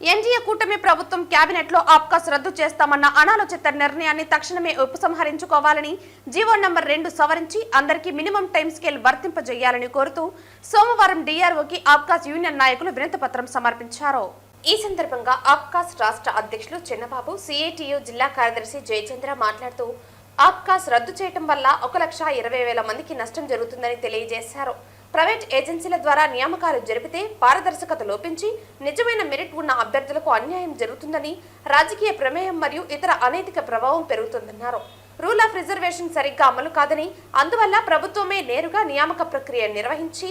NDA కూటమి ప్రభుత్వం కేబినెట్లో ఆప్కాస్ రద్దు చేస్తామన్న అనాలోచిత నిర్ణయాన్ని తక్షణమే ఉపసంహరించుకోవాలని జీవో నంబర్ రెండు సవరించి అందరికీ మినిమం టైం స్కేల్ వర్తింపజేయాలని కోరుతూ సోమవారం డీఆర్ఓకి ఆప్కాస్ యూనియన్ నాయకులు వినతిపత్రం సమర్పించారు. ఈ సందర్భంగా ఆప్కాస్ రాష్ట్ర అధ్యక్షులు చిన్నబాబు సిఐటియు జిల్లా కార్యదర్శి జయచంద్ర మాట్లాడుతూ ఆప్కాస్ రద్దు చేయటం వల్ల ఒక లక్ష ఇరవై వేల మందికి నష్టం జరుగుతుందని తెలియజేశారు. ప్రైవేట్ ఏజెన్సీల ద్వారా నియామకాలు జరిపితే పారదర్శకత లోపించి నిజమైన మెరిట్ ఉన్న అభ్యర్థులకు అన్యాయం జరుగుతుందని రాజకీయ ప్రమేయం మరియు ఇతర అనైతిక ప్రభావం పెరుగుతుందన్నారు. రూల్ ఆఫ్ రిజర్వేషన్ సరిగ్గా అమలు కాదని అందువల్ల ప్రభుత్వమే నేరుగా నియామక ప్రక్రియ నిర్వహించి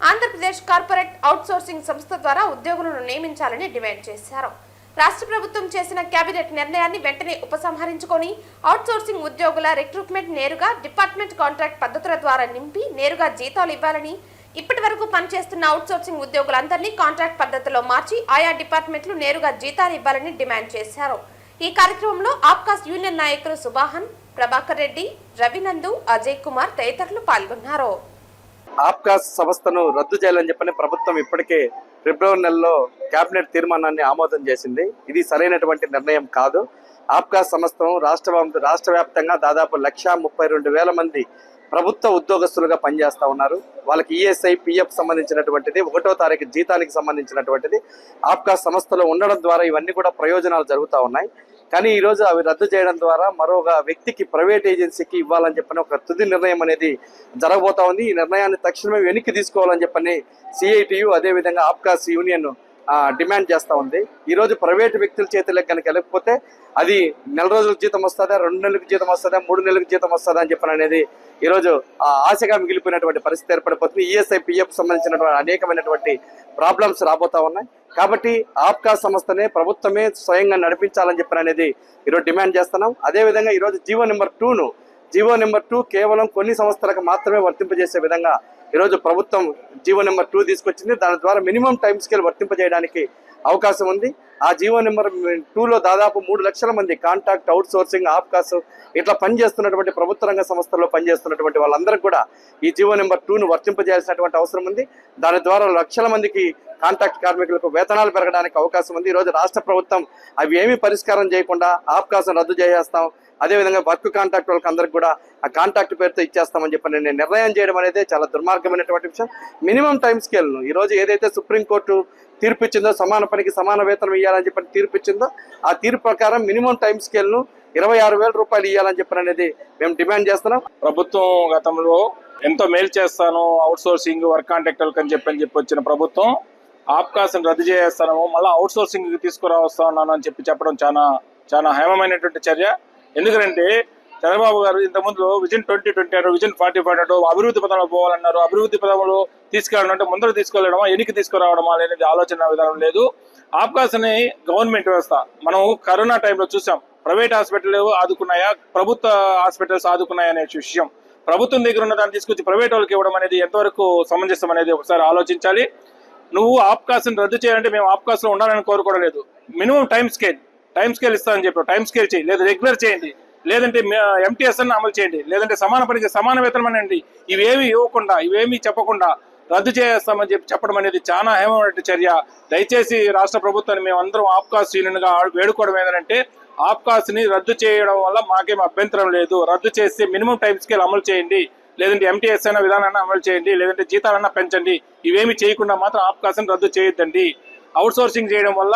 ఆంధ్రప్రదేశ్ కార్పొరేట్ అవుట్సోర్సింగ్ సంస్థ ద్వారా ఉద్యోగులను నియమించాలని డిమాండ్ చేశారు. రాష్ట్ర ప్రభుత్వం చేసిన కేబినెట్ నిర్ణయాన్ని వెంటనే ఉపసంహరించుకొని అవుట్సోర్సింగ్ ఉద్యోగుల రిక్రూట్మెంట్ నేరుగా డిపార్ట్మెంట్ కాంట్రాక్ట్ పద్ధతుల ద్వారా నింపి నేరుగా జీతాలు ఇవ్వాలని ఇప్పటి వరకు పనిచేస్తున్న అవుట్సోర్సింగ్ ఉద్యోగులందరినీ కాంట్రాక్ట్ పద్ధతిలో మార్చి ఆయా డిపార్ట్మెంట్లు నేరుగా జీతాలు ఇవ్వాలని డిమాండ్ చేశారు. ఈ కార్యక్రమంలో ఆప్కాస్ యూనియన్ నాయకులు సుబాహన్ ప్రభాకర్ రెడ్డి రవినందు అజయ్ కుమార్ తదితరులు పాల్గొన్నారు. ఆప్కాస్ సంస్థను రద్దు చేయాలని చెప్పని ప్రభుత్వం ఇప్పటికే ఫిబ్రవరి నెలలో కేబినెట్ తీర్మానాన్ని ఆమోదం చేసింది. ఇది సరైనటువంటి నిర్ణయం కాదు. ఆప్కాస్ సంస్థను రాష్ట్ర రాష్ట్ర వ్యాప్తంగా దాదాపు లక్ష ముప్పై రెండు వేల మంది ప్రభుత్వ ఉద్యోగస్తులుగా పనిచేస్తూ ఉన్నారు. వాళ్ళకి ఈఎస్ఐ పిఎఫ్ సంబంధించినటువంటిది ఒకటో తారీఖు జీతానికి సంబంధించినటువంటిది. ఆప్కాస్ సంస్థలో ఉండడం ద్వారా ఇవన్నీ కూడా ప్రయోజనాలు జరుగుతూ ఉన్నాయి. కానీ ఈరోజు అవి రద్దు చేయడం ద్వారా మరొక వ్యక్తికి ప్రైవేట్ ఏజెన్సీకి ఇవ్వాలని చెప్పని ఒక తుది నిర్ణయం అనేది జరగబోతా ఉంది. ఈ నిర్ణయాన్ని తక్షణమే వెనక్కి తీసుకోవాలని చెప్పని సిఐటియు అదేవిధంగా ఆప్కాస్ యూనియన్ డిమాండ్ చేస్తూ ఉంది. ఈరోజు ప్రైవేటు ప్రైవేట్ వ్యక్తుల చేతులకు కనుక వెళ్ళకపోతే అది నెల రోజులకు జీతం వస్తుందా రెండు నెలలకు జీతం వస్తుందా మూడు నెలలకు జీతం వస్తుందా అని చెప్పని అనేది ఈరోజు ఆ ఆశగా మిగిలిపోయినటువంటి పరిస్థితి ఏర్పడిపోతుంది. ఈఎస్ఐ పిఎఫ్ సంబంధించినటువంటి అనేకమైనటువంటి ప్రాబ్లమ్స్ రాబోతా ఉన్నాయి. కాబట్టి ఆప్కా సంస్థనే ప్రభుత్వమే స్వయంగా నడిపించాలని చెప్పిన అనేది ఈరోజు డిమాండ్ చేస్తున్నాం. అదేవిధంగా ఈరోజు జీవో నెంబర్ టూను జీవో నెంబర్ టూ కేవలం కొన్ని సంస్థలకు మాత్రమే వర్తింపజేసే విధంగా ఈరోజు ప్రభుత్వం జీవో నెంబర్ టూ తీసుకొచ్చింది. దాని ద్వారా మినిమం టైం స్కేల్ వర్తింపజేయడానికి అవకాశం ఉంది. ఆ జీవో నెంబర్ టూలో దాదాపు మూడు లక్షల మంది కాంటాక్ట్ అవుట్ సోర్సింగ్ ఆప్కాస్ ఇట్లా పనిచేస్తున్నటువంటి ప్రభుత్వ రంగ సంస్థల్లో పనిచేస్తున్నటువంటి వాళ్ళందరికీ కూడా ఈ జీవో నెంబర్ టూను వర్తింపజేయాల్సినటువంటి అవసరం ఉంది. దాని ద్వారా లక్షల మందికి కాంట్రాక్ట్ కార్మికులకు వేతనాలు పెరగడానికి అవకాశం ఉంది. ఈరోజు రాష్ట్ర ప్రభుత్వం అవి ఏమీ పరిష్కారం చేయకుండా ఆప్కాసం రద్దు చేసేస్తాం. అదేవిధంగా వర్క్ కాంట్రాక్ట్ వాళ్ళకి అందరికి కూడా ఆ కాంట్రాక్ట్ పేరుతో ఇచ్చేస్తామని చెప్పి నేను నిర్ణయం చేయడం అనేది చాలా దుర్మార్గమైనటువంటి విషయం. మినిమం టైం స్కేల్ను ఈ రోజు ఏదైతే సుప్రీంకోర్టు తీర్పు ఇచ్చిందో సమాన పనికి సమాన వేతనం ఇవ్వాలని చెప్పి తీర్పు ఇచ్చిందో ఆ తీర్పు ప్రకారం మినిమం టైం స్కేల్ను ఇరవై ఆరు వేల రూపాయలు ఇవ్వాలని చెప్పి అనేది మేము డిమాండ్ చేస్తున్నాం. ప్రభుత్వం గతంలో ఎంతో మేలు చేస్తాను అవుట్ సోర్సింగ్ వర్క్ కాంట్రాక్టర్లకు అని చెప్పి అని చెప్పి వచ్చిన ప్రభుత్వం ఆప్కాస్ని రద్దు చేస్తాను మళ్ళీ అవుట్ సోర్సింగ్ తీసుకురావస్తా ఉన్నాను అని చెప్పి చెప్పడం చాలా చాలా హేమమైనటువంటి చర్య. ఎందుకంటే చంద్రబాబు గారు ఇంతకుముందు విజన్ ట్వంటీ ట్వంటీ అన్నారు విజన్ ఫార్టీ ఫైవ్ అన్నారు అభివృద్ధి పథంలో పోవాలన్నారు. అభివృద్ధి పథంలో తీసుకెళ్ళడం అంటే ముందర తీసుకెళ్ళడమా ఎన్నికి తీసుకురావడమా అనేది ఆలోచన విధానం లేదు. ఆప్కాస్ని గవర్నమెంట్ వ్యవస్థ. మనం కరోనా టైంలో చూసాం. ప్రైవేట్ హాస్పిటల్ ఆదుకున్నాయా ప్రభుత్వ హాస్పిటల్స్ ఆదుకున్నాయా అనే విషయం. ప్రభుత్వం దగ్గర ఉన్న దాన్ని తీసుకొచ్చి ప్రైవేట్ వాళ్ళకి ఇవ్వడం అనేది ఎంతవరకు సమంజసం అనేది ఒకసారి ఆలోచించాలి. నువ్వు ఆప్కాస్ని రద్దు చేయాలంటే మేము ఆప్కాస్లో ఉండాలని కోరుకోవడం లేదు. Minimum time scale. Time scale ఇస్తామని చెప్పి టైం స్కేల్ చేయి. లేదా రెగ్యులర్ చేయండి. లేదంటే ఎంటీఎస్ అని అమలు చేయండి. లేదంటే సమాన పనికి సమాన వేతనం అనండి. ఇవేమి ఇవ్వకుండా ఇవేమి చెప్పకుండా రద్దు చేస్తామని చెప్పి చెప్పడం అనేది చాలా హేమమైన చర్య. దయచేసి రాష్ట్ర ప్రభుత్వాన్ని మేము అందరం ఆప్కాస్ యూనియన్ వేడుకోవడం ఏంటంటే ఆప్కాస్ని రద్దు చేయడం వల్ల మాకేం అభ్యంతరం లేదు. రద్దు చేసి మినిమం టైం స్కేల్ అమలు చేయండి. లేదంటే ఎంటీఎస్ అయినా విధానాన్ని అమలు చేయండి. లేదంటే జీతాలన్నా పెంచండి. ఇవేమి చేయకుండా మాత్రం ఆప్కాస్ని రద్దు చేయొద్దండి. అవుట్సోర్సింగ్ చేయడం వల్ల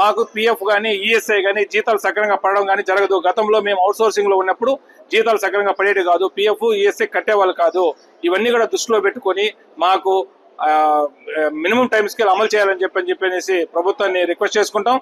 మాకు పిఎఫ్ కానీ ఈఎస్ఐ కానీ జీతాలు సక్రమంగా పడడం కానీ జరగదు. గతంలో మేము అవుట్సోర్సింగ్లో ఉన్నప్పుడు జీతాలు సక్రమంగా పడేది కాదు. పిఎఫ్ ఈఎస్ఐ కట్టేవాళ్ళు కాదు. ఇవన్నీ కూడా దృష్టిలో పెట్టుకొని మాకు మినిమం టైం స్కేల్ అమలు చేయాలని చెప్పని చెప్పనేసి ప్రభుత్వాన్ని రిక్వెస్ట్ చేసుకుంటాం.